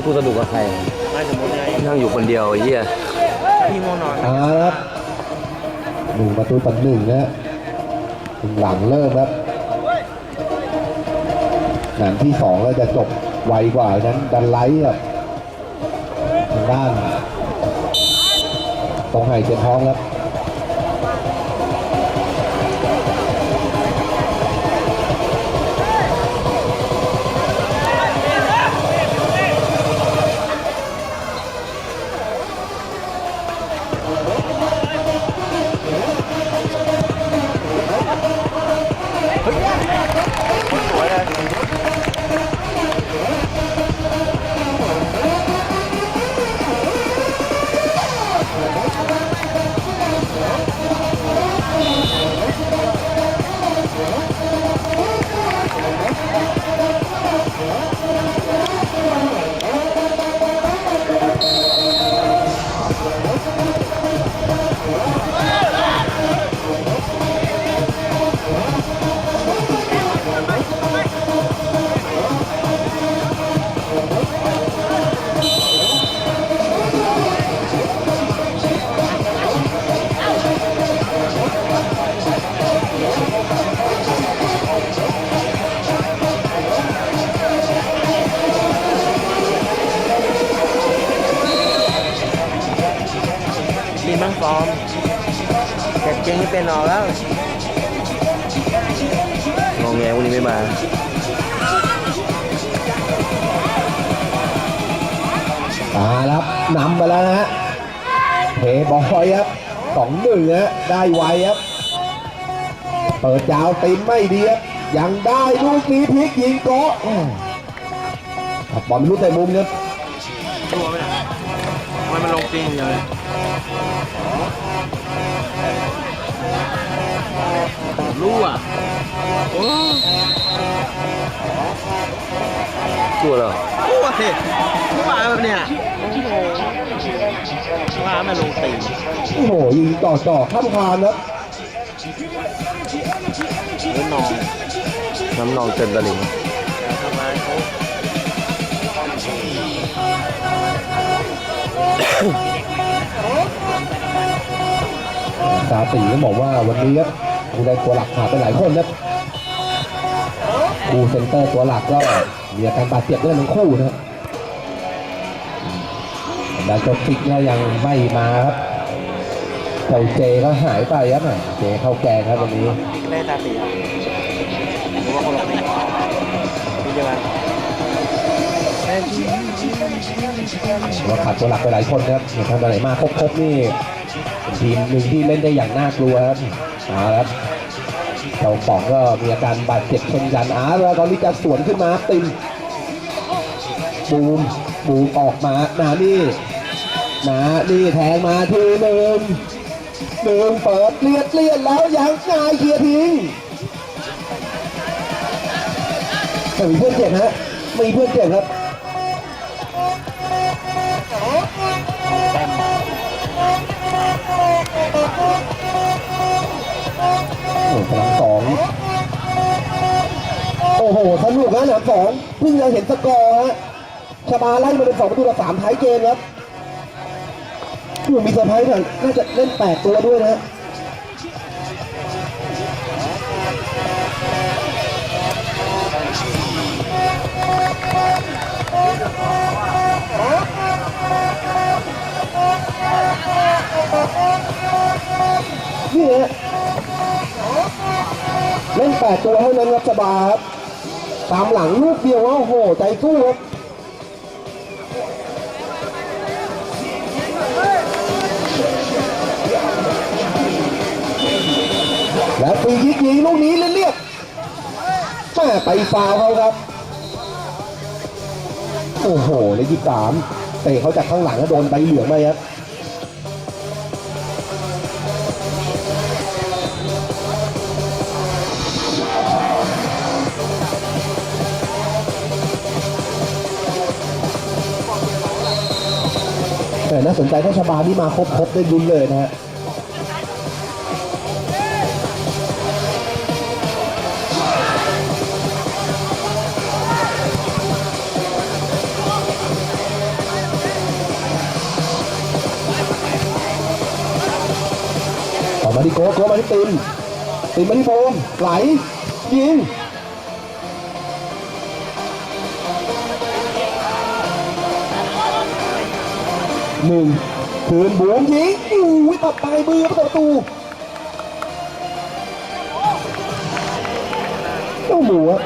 ไลฟ์กูสนุกกับใคร ไม่สมมติไงนั่งอยู่คนเดียวไอ้เหี้ยพี่โมนอนเอาละครับหนึ่งประตูต่อหนึ่งนะฮะถึงหลังเริ่มครับหนังที่สองก็จะจบไวกว่านั้นดันไลท์ครับทางด้านตรงไห่เทียนท้องครับ ฟอร์มเก็บเก่งไม่เป็นออกแล้วงองแงพวกนี้ไม่มามาแล้วครับนำไปแล้วนะฮะเทบอยครับสองหนึ่งฮะได้ไวครับ เปิดยาวตีนไม่ดีครับยังได้ลูกนี้พลิกยิงโกะอืมครับบอลไม่รู้แต่มุมครับตัวไปไหนทำไมมันลงจริงอย่างเดียวเลย รู้อะโอ้กลัวเหรอรู้อะสิรู้ว่าแบบเนี้ยว่ามันลงตีนโอ้โหยิงต่อต่อข้ามคานครับหรือนอนน้ำนองเต็มตลิ่งทำไมเขาสาตีก็บอกว่าวันนี้ครับ ผู้ได้ตัวหลักขาดไปหลายคนครับคู่เซนเตอร์ตัวหลักก็มีอาการบาดเจ็บด้วยทั้งคู่นะครับดาโจฟิกก็ยังไม่มาครับเจ้าเจก็หายไปครับอะเจเข้าแกงครับวันนี้เล่ตาตีหรือว่าคนละตีพี่เดียวกันว่าขาดตัวหลักไปหลายคนนะครับทำอะไรมาครบๆนี่ทีมหนึ่งที่เล่นได้อย่างน่ากลัวครับเอาละครับ เจ้าป๋องก็มีอาการบาดเจ็บเช่นกันอาแล้วตอนนี้จะสวนขึ้นมาติมบูมบูมออกมาหนานี่หนานี่แทงมาทีหนึ่งหนึ่งเปิดเลียดเลียดแล้วยังงายเคียทิ้งมีเพื่อนเจ็บฮะมีเพื่อนเจ็บครับ โอ้โหพลังสองโอ้โหสนุกนะหนามสองเพิ่งจะเห็นสกอร์ฮะชาบาไล่มาเป็นสองประตูต่อสามท้ายเกมครับผู้มีเซอร์ไพรส์หน่อยน่าจะเล่นแปดตัวด้วยนะฮะนี่ฮะ เล่นแปดตัวเท่านั้นครับสบายครับตามหลังลูกเดียวว่าโอ้โห ใจสู้ครับแล้วปียิกยิงลูกนี้เรียบๆแม่ไปฟาวเขาครับ โอ้โหในยี่สามเตะเขาจากข้างหลังแล้วโดนใบเหลืองไปครับาสนใจถ้าชบานี่มาครบครบได้ลุ้นเลยนะฮะมาดิโก้โก้มาที่ตินตินมาที่โฟมไหลยิง หนึ่งคืนบูมยิงอุ้ยตัดปลายมือประตูเจ้าหมูอะ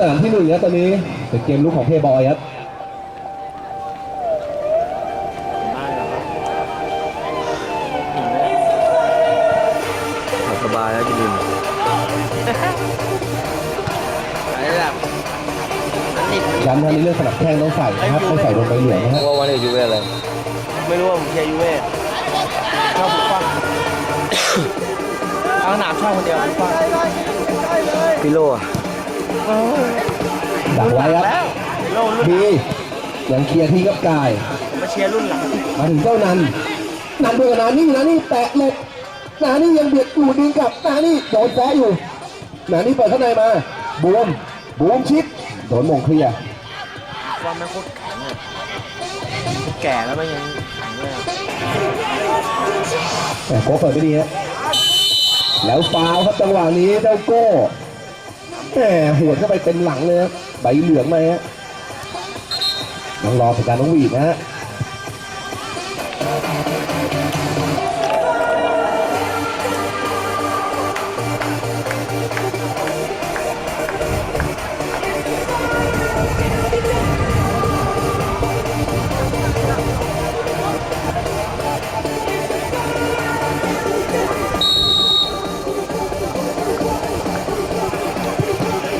อ่าสนามที่หนึ่งครับตอนนี้เป็นเกมลุกของเพย์บอยครับหลับสบายแล้วจิบินไอ้แบบติดย้ำท่านในเรื่องสนับแข้งต้องใส่นะครับไม่ใส่ลงไปเหลืองนะฮะว่าวันเอกยูเวอะไรไม่รู้ว่าผมเชียร์ยูเว่ชอบบุกฟังเอาหนามชอบคนเดียวบุกฟังพิโลอะ ดักไว้ครับแล้วโลรุ่นดียังเคลียร์ที่กับกาย มาเชียร์รุ่นหลังมาถึงเจ้านัน นันด้วยกับนานี่นานี่แตะหลบนานี่ยังเบียดอยู่ดึงกลับนานี่โดนแซะอยู่นานี่เปิดข้างในมาบวมบวมชิดโดนหมงเคลียร์ความแม่งโคตรแข็งเลยแก่แล้วมันยังแข็งเลยอะแต่โก้เปิดไม่ดีฮะแล้วฟาวล์ครับจังหวะนี้เจ้าโก้ แหมหัวเข้าไปเต็มหลังเลยครับใบเหลืองมาฮะต้องรอประการน้องหวีดนะฮะ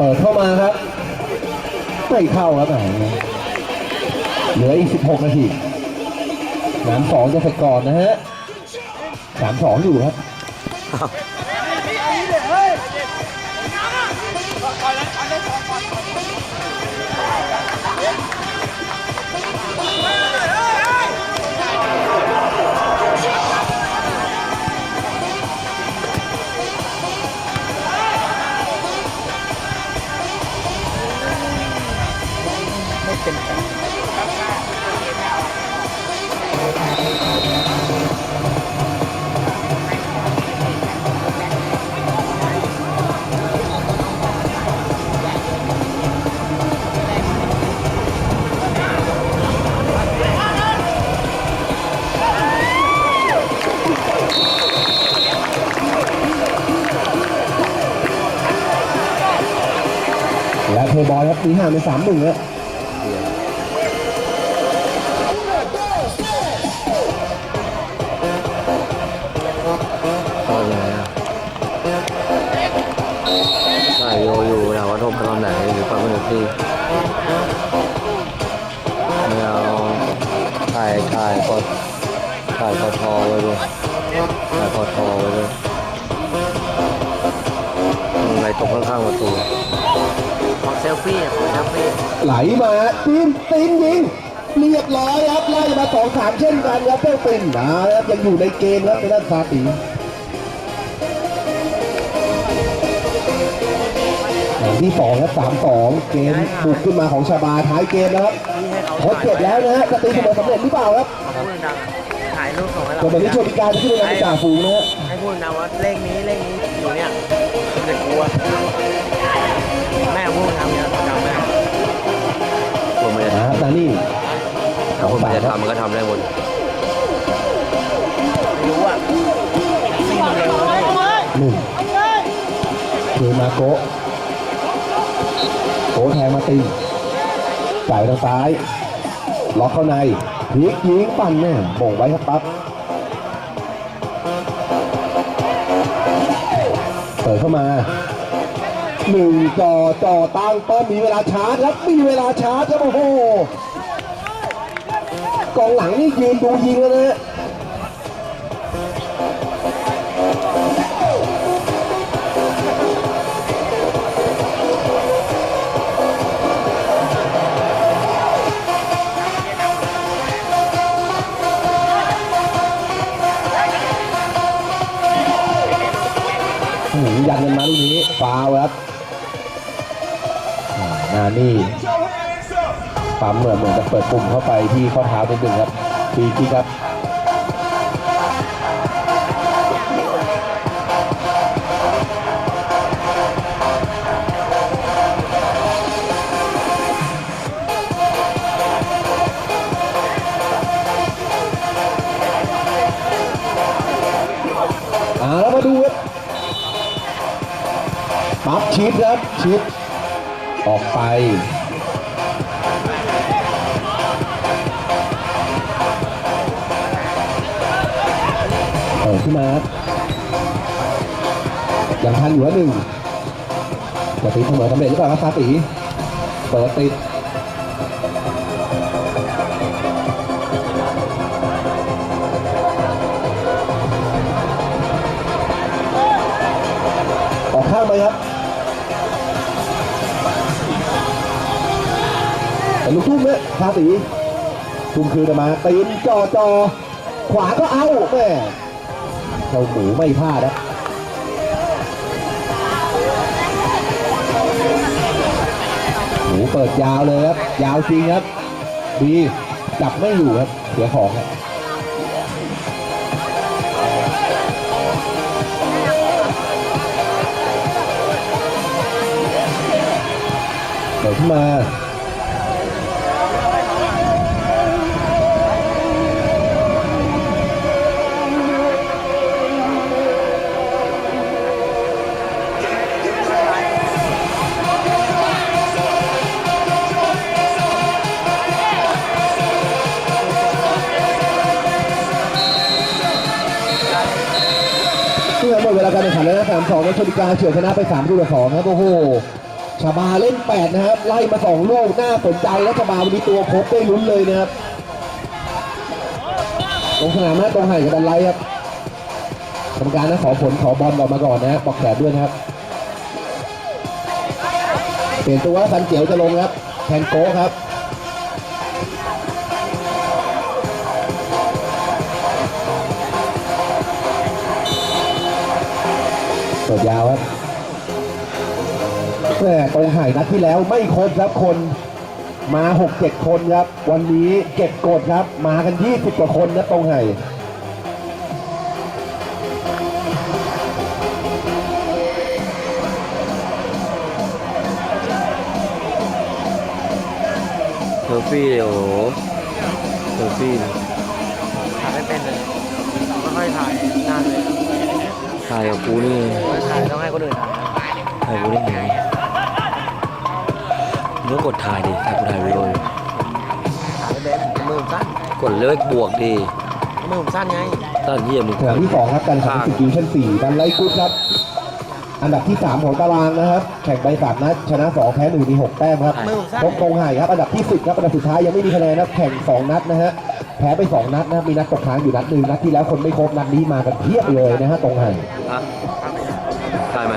ปิดเข้ามาครับ ไม่เข้าครับแหมเหลืออีก 16 นาทีสามสองจะเสร็จก่อนนะฮะสามสองอยู่ครับางเป็นสามหนึ่งแล้วเข้ายังไงอะใช่โยอยู่ถามว่าทรมาตอนไหนหรือฟังไม่ถึงที่ไม่เอาถ่ายถ่ายกดถ่ายกดทอไว้ด้วยถ่ายกดทอไว้ด้วย อะไรตรงข้างๆประตูขอเซลฟี่อะขอเซลฟี่ไหลมาตีนตีนยิงเรียบร้อยครับไล่มาสองสามเช่นกันครับเป้าปินนะครับยังอยู่ในเกมครับในด้านซาตีอย่างที่สองครับสามสองเกมบุกขึ้นมาของชาบาท้ายเกมแล้วครับนี่ให้เขาทดเจ็บแล้วนะฮะจะตีเสมอสำเร็จหรือเปล่าครับพูดดังๆอะถ่ายรูปส่งให้เราจนตอนนี้โชติการจะขึ้นเป็นนำจ่าฝูงนะฮะให้พูดนะว่าเลขนี้เลขนี้อยู่เนี่ย เด็กกลัวแม่พูดทำเนี่ยจำแม่คนมันจะนะครับนานี่ถ้าคนมันจะทำมันก็ทำได้หมดไม่รู้อะซีมันเร็วเลยหนึ่งคือมาโกะโกะแทงมาตีจ่ายทางซ้าย ล็อกเข้าในพลิกยิงปั่นแม่บ่งไว้ครับปั๊บ เปิดเข้ามาหนึ่งจ่อจ่อตั้งป้อมมีเวลาชาร์จครับมีเวลาชาร์จครับโอ้โหกองหลังนี่ยืนดูยิงแล้วนะ ฟาวล์ครับนานี่ปั๊มเหมือนเหมือนจะเปิดปุ่มเข้าไปที่ข้อเท้านิดนึงครับฟรีคิกครับ ชิดครับชิดออกไปเปิดขึ้นมาร์คยังทันอยู่ว่าหนึ่งจะตีเสมอสำเร็จหรือเปล่าครับซาตีเปิดติด แต่ลูกทุ่มเนี่ยทาสีทุ่มคืนมาตีนจอจอขวาก็เอาแม่เจ้าหมูไม่พลาดนะหมูเปิดยาวเลยครับ ยาวจริงครับ ดีจับไม่อยู่ครับ เสียของครับเปิดขึ้ นมาซึ่งหมดเวลาการแข่งขันแล้วนะสามสองนักชนิกาเฉือนชนะไปสามลูกต่อสองครับโอ้โหชาบาเล่นแปดนะครับไล่มาสองลูกน่าสนใจแล้วชาบาวันนี้ตัวครบได้ลุ้นเลยนะครับลงสนามนะตรงไห่กับดันไลครับกรรมการนะขอผลขอบอลออกมาก่อนนะบอกแขนด้วยนะครับเปลี่ยนตัวสันเจียวจะลงครับแทนโก้ครับ ปิดยาวครับแม่ตรงไห่นัดที่แล้วไม่ครบครับคนมา 6-7 คนครับ วันนี้เก็บกดครับ มากัน 20 กว่าคนนะตรงไห่เซลฟี่เลยโอ้โหเซลฟี่ถ่ายไม่เป็นเลยไม่ค่อยถ่ายนานเลย ถ่ายกับกูนี่ไม่ถ่ายต้องให้คนอื่นถ่ายถ่ายกูได้ไงมึงก็กดถ่ายดิถ่ายกูถ่ายวิดีโออยู่ถ่ายไม่เป็นมือผมสั้นกดเลขบวกดิมือผมสั้นไงต้านเยี่ยมมึงสนามที่2ครับการแข่งขันสิบดิวชั่น4ดันไลกุดครับ อันดับที่3ของตารางนะครับ แข่งไปสามนัดชนะ2แพ้1มี6แต้มครับมือผมสั้นพบตรงไห่ครับ อันดับที่10ครับ อันดับสุดท้ายยังไม่มีคะแนนนะครับแข่ง2นัดนะฮะ แพ้ไป2นัดนะครับมีนัดตกค้างอยู่นัดหนึ่งนัดที่แล้วคนไม่ครบนัดนี้มากันเพียบเลยนะฮะตรงไห่ฮะถ่ายไหม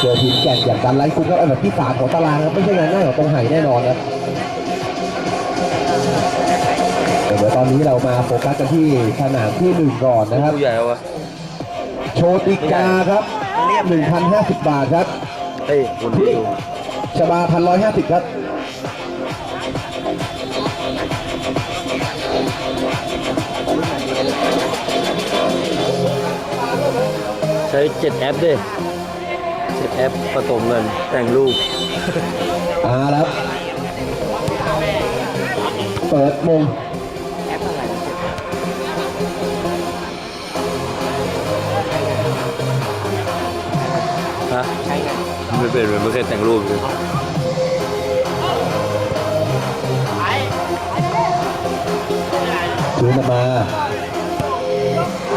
เจอทีมแก่งอย่างดันไลกุดครับอันดับที่3ของตารางครับไม่ใช่งานง่ายของตรงไห่แน่นอนครับเดี๋ยวตอนนี้เรามาโฟกัสกันที่สนามที่หนึ่งก่อนนะครับผู้ใหญ่เอาวะโชติกาครับ1,050บาทครับเฮ้ยคนที่อยู่ชบาพันร้อยห้าสิบครับ ใช้เจ็ดแอปดิเช็ดแอปผสมเงินแต่งรูปอาแล้วเปิดมงฮะไม่เป็นไม่เคยแต่งรูปเลยืนมา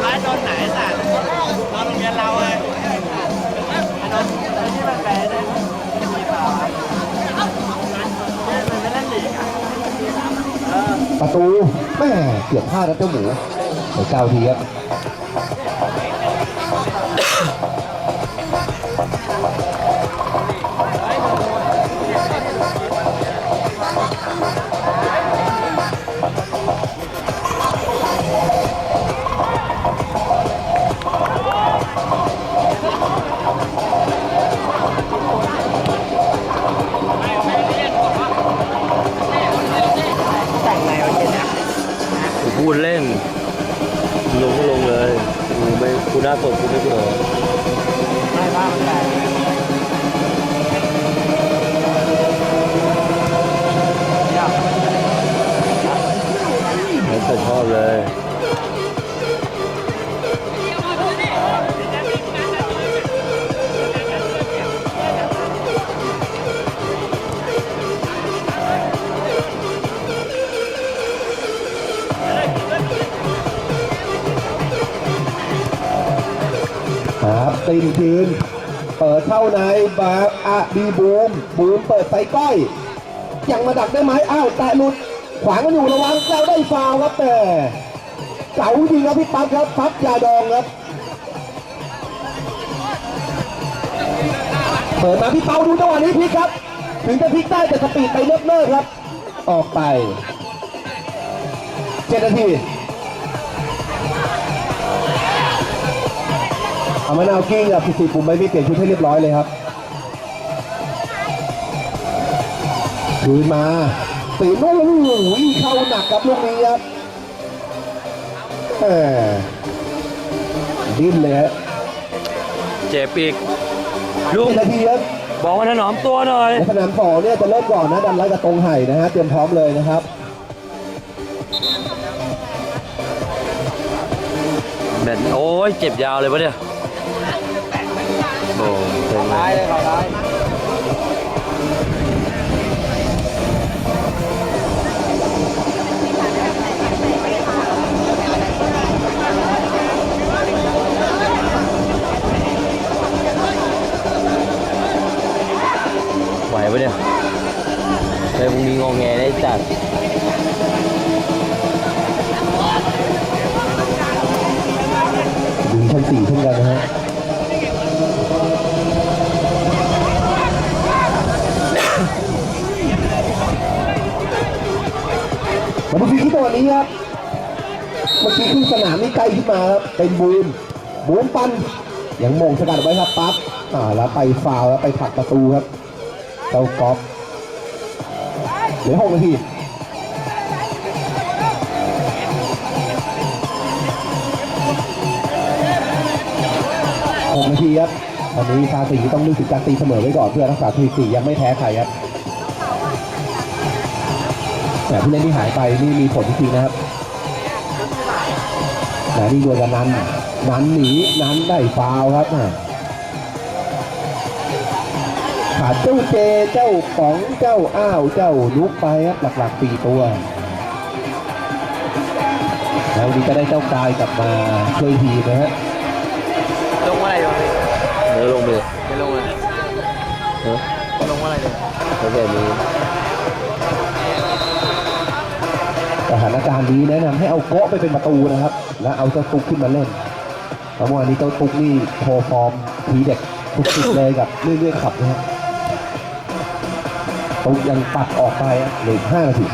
ร้านโดนไหนสัตว์ตอนโรงเรียนเราเลยโดนที่มันแปลได้มีป่ามันไม่เล่นหลีกอะประตูแม่เกือบพลาดแล้วเจ้าหมูเดี๋ยวเก้าทีครับ ไม่กูหน้าสดกูไม่เบื่อไม่ว่ามันแต่งแล้วแต่ชอบเลย ตีนคืน เปิดเข้าในบาอะบีบูม บูมเปิดใส่ก้อย ยังมาดักได้ไหมอ้าวแต่หลุด ขวางกันอยู่ระวังแล้วได้ฟาวครับแต่เก๋าจริงครับพี่ปั๊บครับปั๊บยาดองครับ เปิดมาพี่เปาดูจังหวะนี้พลิกครับ ถึงจะพลิกได้แต่สปีดไปเลิกๆครับ ออกไปเจ็ดนาที อามะนาวกิ้งกับพิซีปุ่มไม่มีเปลี่ยนชุดให้เรียบร้อยเลยครับคืนมาตีนู่นวิ่งเข้าหนักครับลูกนี้ครับแหมดิ้นเลยฮะเจ็บอีกลุงเจ็ดนาทีครับบอกว่าถนอมตัวหน่อยในสนามสองเนี่ยจะเริ่มก่อนนะดันไล่กับตรงไห่นะฮะเตรียมพร้อมเลยนะครับแบตโอ้ยเจ็บยาวเลยวะเนี่ย โอ้เต็มเลยยเลยเขาร้ายไหวปะเนี่ยเฮ้ยพรุ่งนี้งอแงได้จัดดูชั้นสี่เช่นกันนะฮะ มาดูฟรีคิกตัวนี้ครับเมื่อกี้ขึ้นสนามนี่ใกลขึ้นมาครับเป็นบูมบูมปันยังมงสกัดไว้ครับปั๊บอ่าแล้วไปฟาวแล้วไปผลักประตูครับเจ้ากอล์ฟเหลือหกนาทีหกนาทีครับตอนนี้ซาสีต้องนึกถึงการตีเสมอไว้ก่อนเพื่อรักษาสถิติยังไม่แพ้ใครครับ แต่ที่เล่นที่หายไปนี่มีผลจริงๆนะครับแต่นี่ดวลกันนั้น นั้นหนีนั้นได้ฟาวล์ครับอะขาดเจ้าเจเจ้าป๋องเจ้าอ้าวเจ้านุกไปครับหลักๆสี่ตัว แล้ววันนี้ก็ได้เจ้ากายกลับมาช่วยทีมนะฮะลงว่าอะไรดีเนื้อลงไปเลยไม่ลงเลยเนอะลงว่าอะไรดีแล้วแบบนี้ สถานการณ์นี้แนะนำให้เอาโกาะไปเป็นประตูนะครับ แล้วเอาเจ้าตุกขึ้นมาเล่นเพราะเมื่านนี้เจ้าตุกนี่โชว์ฟอร์มทีเด็ดสุดๆเลยกับเรื่อยๆขับนะครับตุกยังปัดออกไปเหลืออกห้านาที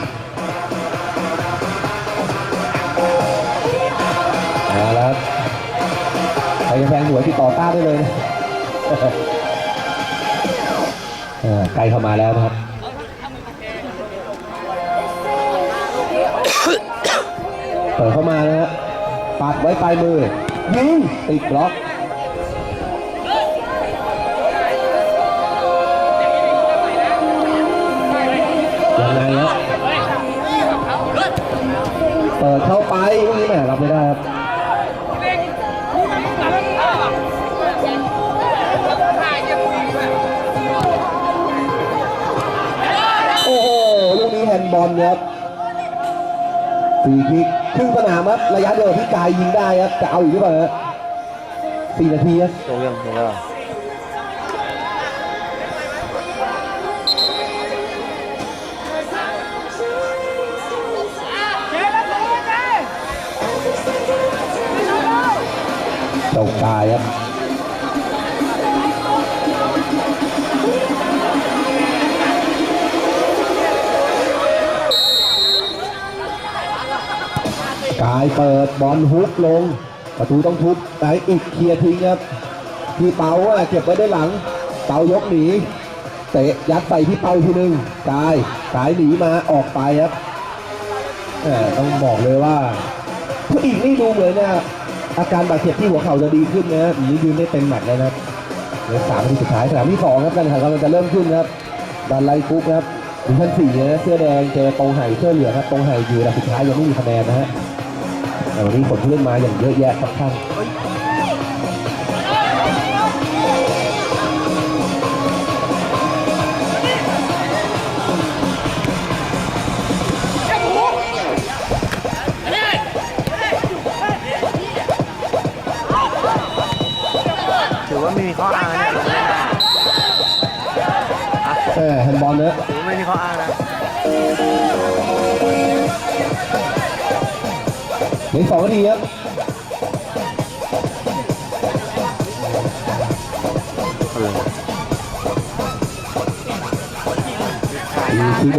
เอาแล้วครับใครจะแทงหวยติดต่อต้าได้เลยนะไกลเข้ามาแล้วนะครับ เปิดเข้ามานะฮะปัดไว้ปลายมือยิงติดบล็อกยังไงนะเปิดเข้าไปลูกนี้แหมรับไม่ได้ครับโอ้โหลูกนี้แฮนด์บอลครับฟรีคิก ครึ่งสนามครับระยะเดียวกับที่กายยิงได้ครับจะเอาอีกหรือเปล่าฮะสี่นาทีครับลงยังลงแล้วเหรอเจ้ากายครับ กายเปิดบอลฮุกลง ประตูต้องทุบไหนอีกเคลียร์ทิ้งครับพี่เปาเก็บไว้ด้านหลัง เปายกหนีเตะยัดไปที่เปาทีหนึ่งกายกายหนีมาออกไปครับแหมต้องบอกเลยว่าผู้อีกนี่ดูเหมือนเนี่ยอาการบาดเจ็บที่หัวเข่าจะดีขึ้นนะหนียืนได้เต็มแมตช์แล้วนะครับเหลือสามทีสุดท้ายสนามที่สองครับการแข่งขันกำลังจะเริ่มขึ้นครับดันไลฟุกครับดิวิชั่นสี่นะเสื้อแดงเจอตรงไห่เสื้อเหลืองครับตรงไห่อยู่อันดับสุดท้ายยังไม่มีคะแนนนะฮะ วันนี้ผลผู้เล่นมาอย่างเยอะแยะครับท่านถือว่าไม่มีข้ออ้างนะเออแฮนด์บอลนะถือว่าไม่มีข้ออ้างนะ เหลือ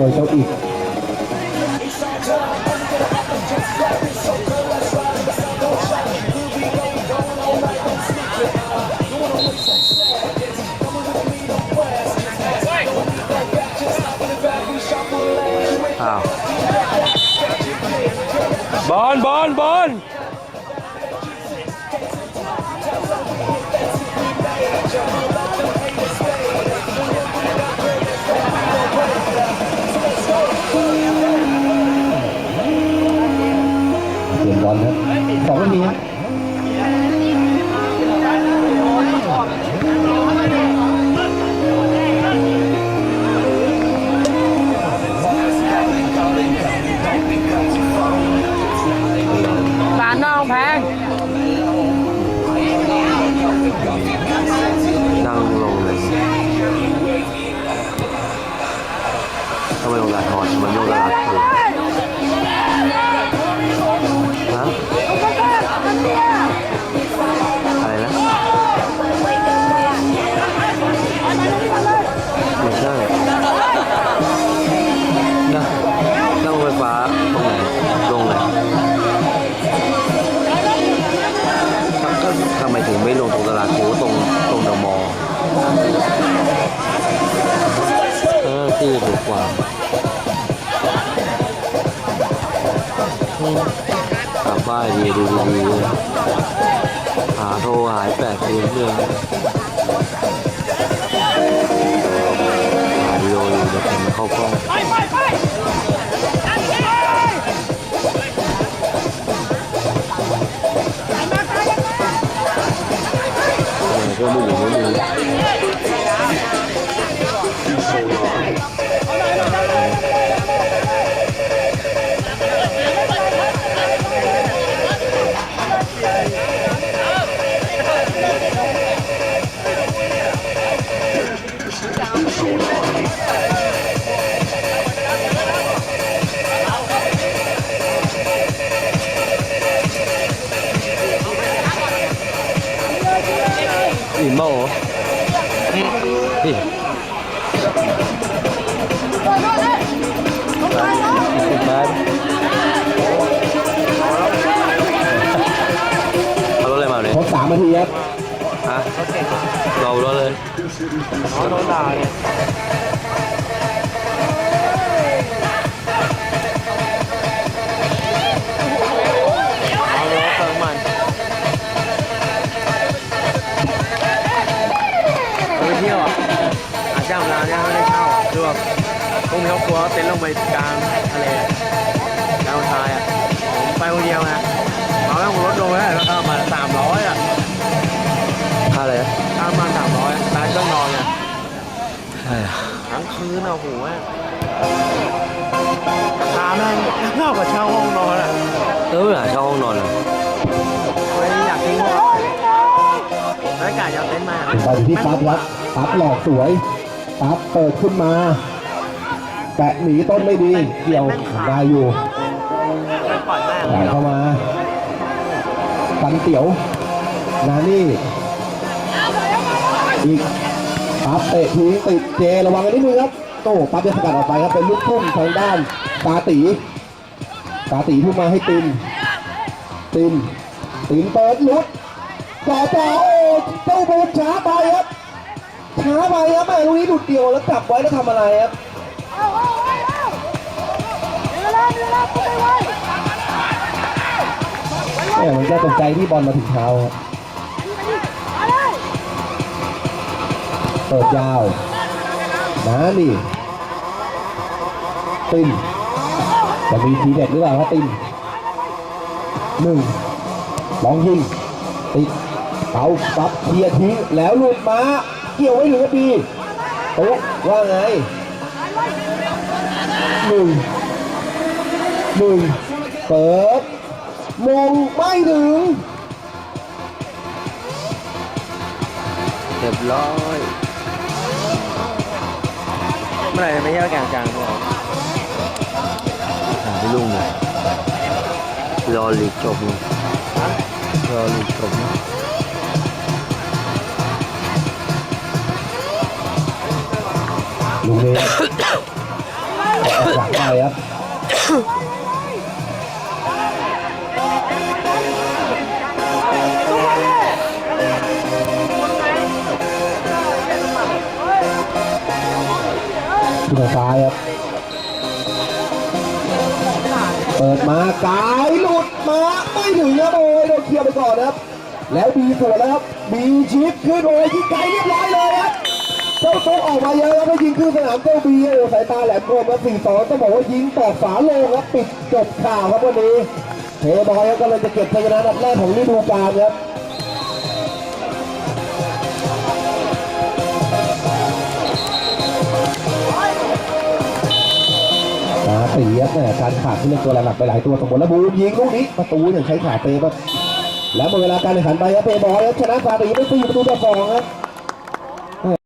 อกสอ บอลบอลบอลเปลี่ยนบอลครับสองนาที ป้านดีดูดีๆเลยหาโทรหายแปดคืนเรื่องหาวิดีโออยู่แต่ผมไม่เข้ากล้องก็ไม่อยู่ไม่มี อิ่มเปล่าโอ้นี่อีกแป๊บเอารถอะไรมาเนี่ยครบสามนาทีครับฮะเรารถเลย เขาโดนด่าเนี่ย แบบพวกนี้เขาครอบครัวเต็นลงไปกลางทะเลกลางทรายอะผมไปคนเดียวไงเอาแล้วผมลดลงแล้วแล้วก็มาสามร้อยอะค่าอะไรนะค่ามาสามร้อยร้านเครื่องนอนไงใช่ทั้งคืนอะโหแม่งราคาแม่งเท่ากับเช่าห้องนอนอะเออไม่หาเช่าห้องนอนเลยไม่อยากทิ้งห้องแล้วกะจะเอาเต็นท์มาไปที่ปั๊บครับปั๊บหลอกสวย ปั๊บเปิดขึ้นมา แตะหนีต้นไม่ดี เกี่ยวได้อยู่ไม่ปล่อยแม่งไหลเข้ามาฟันเตี๋ยว นานี่ อีกปั๊บเตะทิ้งติดเจระวังกันนิดนึงครับโต้ปั๊บจะสกัดออกไปครับเป็นลูกทุ่มทางด้านตาตีตาตีทุ่มมาให้ตินตินตินเปิดลุดจ่อจ่อโอ้เจ้าบูมช้าไปครับ ช้าไปครับแม่ลูกนี้ดุดเดียวแล้วจับไว้แล้วทำอะไรครับแม่มันก็ตกใจที่บอลมาถึงเท้าครับเปิดยาวนะนี่ตินจะมีทีเด็ดหรือเปล่าครับตินหนึ่งลองยิงติดเตาปับเคลียทิ้งแล้วหลุดมา เกี่ยวไว้ถึงกระดีโต๊ะว่าไงหนึ่งหนึ่งเปิดมงไม่ถึงเรียบร้อยเมื่อไหร่ไปเที่ยวแก่งกลางเนี่ยหาไม่ลุ่งเลยรอลีกจบเลยรอลีกจบนะ ลุงเนี่ยออกหลังไปครับที่ทางซ้ายครับ เปิดมากายหลุดมาไม่ถึงครับโอ้ยโดนเคลียร์ไปก่อนครับ แล้วบีสวนแล้วครับบีชิปขึ้นโอ้ยยิงไกลเรียบร้อย เลยครับเจ้าโต๊ะออกมาเยอะแล้วก็ยิงขึ้นสนามเจ้าบีโอ้สายตาแหลมคมครับสี่สองต้องบอกว่ายิงตอฝาโลงครับปิดจบข่าวครับวันนี้เทบอยก็เลยจะเก็บชัยชนะนัดแรกของฤดูกาลครับนาตีครับแม่การขาดที่เล่นตัวหลักไปหลายตัวสมบูรณ์แล้วบูมยิงลูกนี้ประตูอยังใช้ขาเปย์ครับแล้วหมดเวลาการแข่งขันไปครับเปย์บอยชนะฟาตีไปสี่ประตูต่อสองครับ